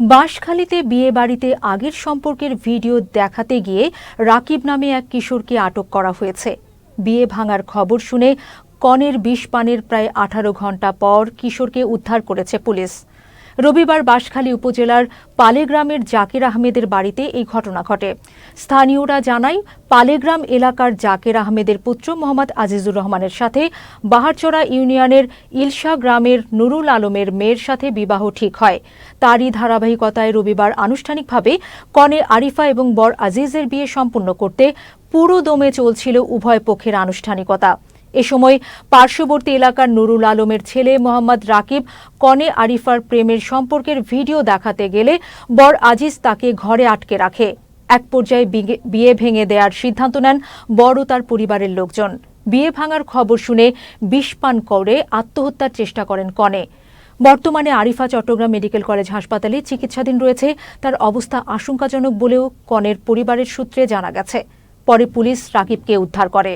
বাঁশখালীতে বিয়ে বাড়িতে আগের সম্পর্কের ভিডিও দেখাতে গিয়ে রাকিব নামে এক কিশোরকে আটক করা হয়েছে। বিয়ে ভাঙার খবর শুনে কনের বিষ পানের প্রায় আঠারো ঘণ্টা পর কিশোরকে উদ্ধার করেছে পুলিশ। রবিবার বাঁশখালী উপজেলার পালেগ্রামের জাকির আহমেদের বাড়িতে এই ঘটনা ঘটে। স্থানীয়রা জানায়, পালেগ্রাম এলাকার জাকির আহমেদের পুত্র মোহাম্মদ আজিজুর রহমানের সাথে বাহারচড়া ইউনিয়নের ইলশা গ্রামের নুরুল আলমের মেয়ের সাথে বিবাহ ঠিক হয়। তারই ধারাবাহিকতায় রবিবার আনুষ্ঠানিকভাবে কনে আরিফা এবং বর আজিজের বিয়ে সম্পন্ন করতে পুরো দমে চলছিল উভয় পক্ষের আনুষ্ঠানিকতা। এ সময় পার্শ্ববর্তী এলাকার নুরুল আলমের ছেলে মোহাম্মদ রাকিব কনে আরিফার প্রেমের সম্পর্কের ভিডিও দেখাতে গেলে বর আজিজ তাকে ঘরে আটকে রাখে। এক পর্যায়ে বিয়ে ভেঙে দেওয়ার সিদ্ধান্ত নেন বড় তার পরিবারের লোকজন। বিয়ে ভাঙার খবর শুনে বিষ পান করে, আত্মহত্যার চেষ্টা করেন কনে। বর্তমানে আরিফা চট্টগ্রাম মেডিকেল কলেজ হাসপাতালে চিকিৎসাধীন রয়েছে। তার অবস্থা আশঙ্কাজনক বলেও কনের পরিবারের সূত্রে জানা গেছে। পরে পুলিশ রাকিবকে উদ্ধার করে।